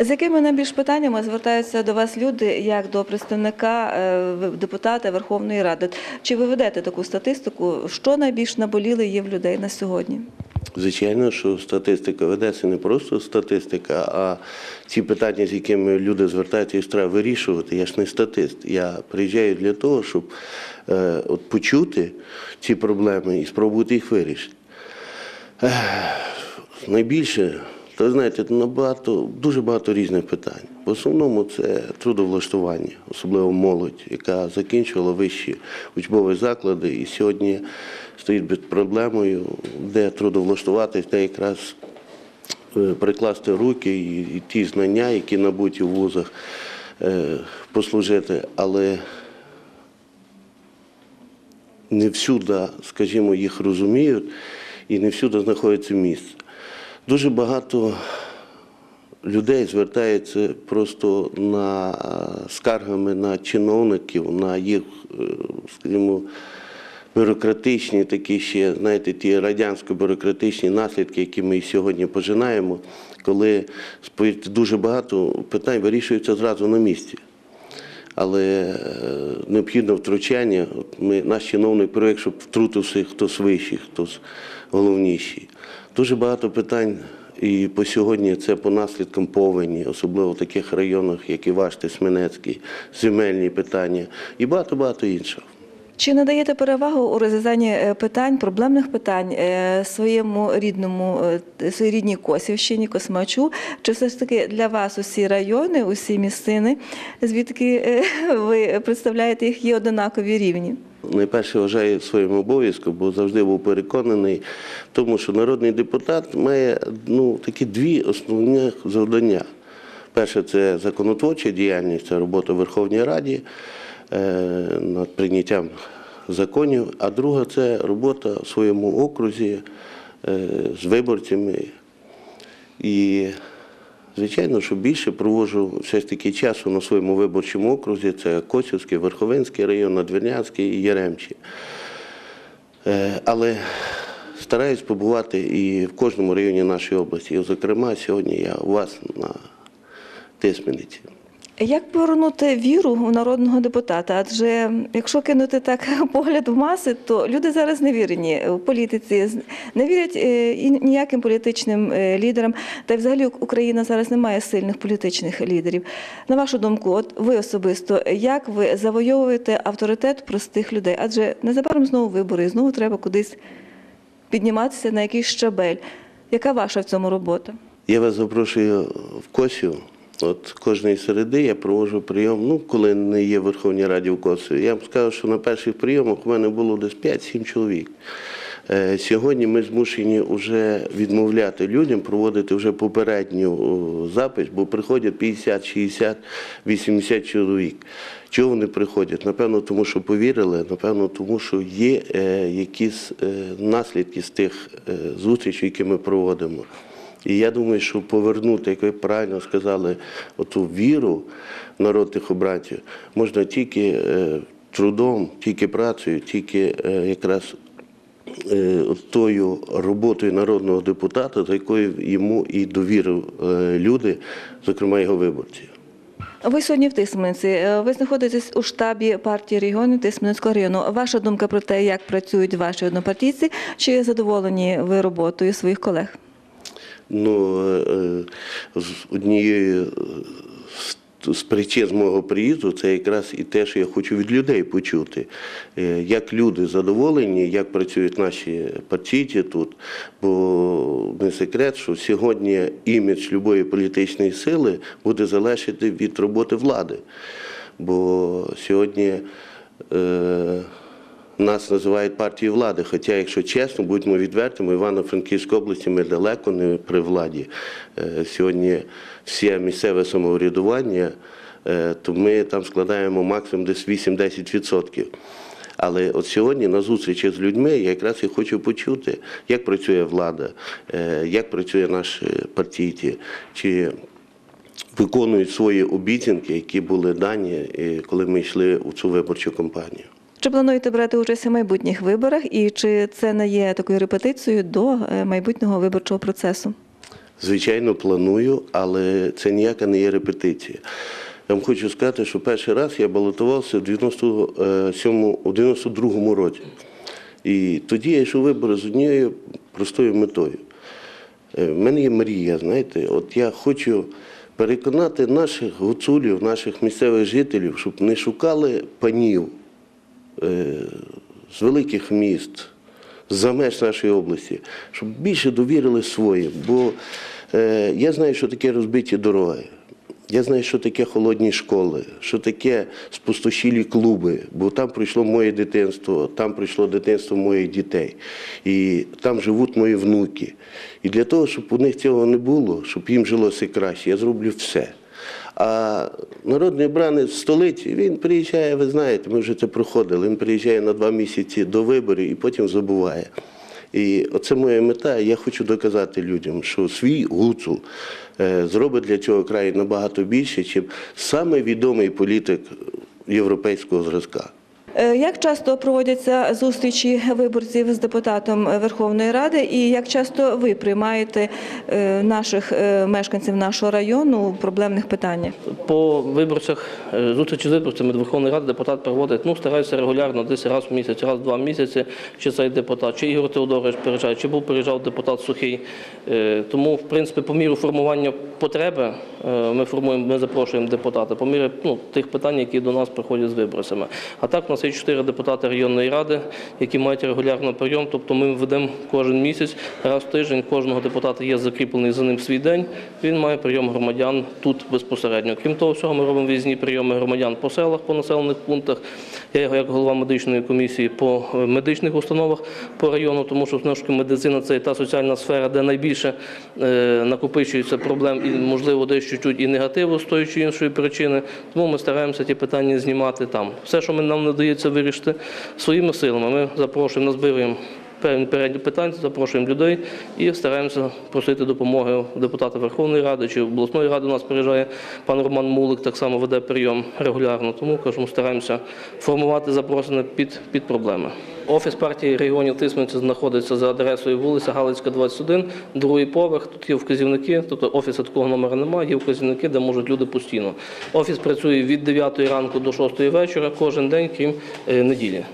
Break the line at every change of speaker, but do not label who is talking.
З якими найбільш питаннями звертаються до вас люди, як до представника е, депутата Верховної Ради? Чи ви ведете таку статистику? Що найбільш наболіли є в людей на сьогодні?
Звичайно, що статистика ведеться не просто статистика, а ці питання, з якими люди звертаються, їх треба вирішувати. Я ж не статист. Я приїжджаю для того, щоб е, от почути ці проблеми і спробувати їх вирішити. Ех, найбільше, то знаєте, набагато, дуже багато різних питань. В основному це трудовлаштування, особливо молодь, яка закінчувала вищі учбові заклади і сьогодні стоїть під проблемою, де трудовлаштуватись, де якраз е, прикласти руки і, і ті знання, які набуті в вузах, е, послужити. Але не всюди, скажімо, їх розуміють і не всюди знаходиться місце. Дуже багато людей звертається просто на е, скаргами на чиновників, на їх, е, скажімо, бюрократичні такі ще, знаєте, ті радянсько-бюрократичні наслідки, які ми сьогодні пожинаємо, коли дуже багато питань вирішуються зразу на місці. Але е, необхідне втручання. Ми, наш чиновник проєкт, щоб втрутився хтось вищий, хтось головніший. Дуже багато питань і по сьогодні це по наслідкам повені, особливо в таких районах, як Іваш, Тисменецький, земельні питання і багато-багато іншого.
Чи надаєте перевагу у розв'язанні е, питань, проблемних питань е, своєму рідному, е, своїй рідній Косівщині, Космачу? Чи все ж таки для вас усі райони, усі місцини, звідки ви представляєте їх, є однакові рівні?
Найперше вважаю своїм обов'язком, бо завжди був переконаний тому, що народний депутат має ну, такі дві основні завдання. Перше це законотворча діяльність, це робота в Верховній Раді над прийняттям законів, а друга це робота в своєму окрузі е, з виборцями. І Звичайно, що більше проводжу все ж таки часу на своєму виборчому окрузі. Це Косівський, Верховинський район, Надвірнянський і Яремчі. Е, Але стараюсь побувати і в кожному районі нашої області. І, зокрема, сьогодні я у вас на Тисмениці.
Як повернути віру у народного депутата? Адже якщо кинути так погляд в маси, то люди зараз не вірені в політиці, не вірять е, ніяким політичним е, лідерам. Та й взагалі Україна зараз не має сильних політичних лідерів. На вашу думку, от ви особисто, як ви завойовуєте авторитет простих людей? Адже незабаром знову вибори, знову треба кудись підніматися на якийсь щабель. Яка ваша в цьому робота?
Я вас запрошую в Косів. От кожної середи я проводжу прийом, ну, коли не є в Верховній Раді в Косові. Я вам скажу, що на перших прийомах у мене було десь 5-7 чоловік. Е, Сьогодні ми змушені вже відмовляти людям, проводити вже попередню запис, бо приходять 50, 60, 80 чоловік. Чого вони приходять? Напевно, тому що повірили, напевно, тому що є е, якісь е, наслідки з тих зустрічей, які ми проводимо. І я думаю, що повернути, як ви правильно сказали, оту віру в народ тих обранців можна тільки е, трудом, тільки працею, тільки е, якраз е, тою роботою народного депутата, за якою йому і довірив люди, зокрема його виборці.
Ви сьогодні в Тисменці. Ви знаходитесь у штабі партії регіону Тисменецького району. Ваша думка про те, як працюють ваші однопартійці, чи задоволені ви роботою своїх колег?
Ну, е, з однією е, з- причин з мого приїзду це якраз і те, що я хочу від людей почути. Е, Як люди задоволені, як працюють наші партійці тут. Бо не секрет, що сьогодні імідж любої політичної сили буде залежати від роботи влади. Бо сьогодні. Е, нас називають партією влади. Хоча, якщо чесно, будьмо відвертими, Івано-Франківській області ми далеко не при владі. Е, Сьогодні все місцеве самоврядування, е, то ми там складаємо максимум десь 8-10%. Але от сьогодні на зустрічі з людьми я якраз і хочу почути, як працює влада, е, як працює наші партійці, чи виконують свої обіцянки, які були дані, коли ми йшли у цю виборчу кампанію.
Чи плануєте брати участь у майбутніх виборах, і чи це не є такою репетицією до е, майбутнього виборчого процесу?
Звичайно, планую, але це ніяка не є репетиція. Я вам хочу сказати, що перший раз я балотувався в 97, у 92-му році. І тоді я йшов вибори з однією простою метою. Е, В мене є мрія, знаєте, от я хочу переконати наших гуцулів, наших місцевих жителів, щоб не шукали панів е, з великих міст, з-за меж нашої області, щоб більше довірили своїм. Бо е, я знаю, що таке розбиті дороги. Я знаю, що таке холодні школи, що таке спустошілі клуби, бо там пройшло моє дитинство, там пройшло дитинство моїх дітей. І там живуть мої внуки. І для того, щоб у них цього не було, щоб їм жилося краще, я зроблю все. А народний бранець в столиці, він приїжджає, ви знаєте, ми вже це проходили, він приїжджає на два місяці до виборів і потім забуває. І оце моя мета. Я хочу доказати людям, що свій гуцул е, зробить для цього краю набагато більше, ніж саме відомий політик європейського зразка.
Е, Як часто проводяться зустрічі виборців з депутатом Верховної Ради, і як часто ви приймаєте е, наших е, мешканців нашого району у проблемних питаннях?
По виборцях, зустрічі з виборцями Верховної Ради депутат проводить, ну, стараюся регулярно, десь раз в місяць, раз в два місяці, чи цей депутат, чи Ігор Теодорович приїжджає, чи був приїжджав депутат Сухий. Тому, в принципі, по міру формування потреби ми формуємо, ми запрошуємо депутата, по мірі ну, тих питань, які до нас приходять з виборцями. А так, у нас є чотири депутати районної ради, які мають регулярний прийом, тобто ми ведемо кожен місяць, раз в тиждень кожного депутата є закріплений за ним свій день, він має прийом громадян тут безпосередньо. Крім того всього, ми робимо візні прийоми громадян по селах, по населених пунктах. Я як голова медичної комісії по е, медичних установах по району, тому що знову медицина це та соціальна сфера, де найбільше е, накопичується проблем і, можливо, десь чуть-чуть і негативу з тої чи іншої причини. Тому ми стараємося ті питання знімати там. Все, що ми- нам не вдається вирішити своїми силами, ми запрошуємо, назбируємо певні перелік питань, запрошуємо людей і стараємося просити допомоги депутата Верховної Ради чи обласної ради. У нас приїжджає пан Роман Мулик, так само веде прийом регулярно. Тому кажемо, стараємося формувати запросини під, під проблеми. Офіс партії регіонів Тисменці знаходиться за адресою вулиця Галицька, 21, другий поверх. Тут є вказівники, тобто офісу такого номера немає, є вказівники, де можуть люди постійно. Офіс працює від 9 ранку до 6 вечора кожен день, крім е, неділі.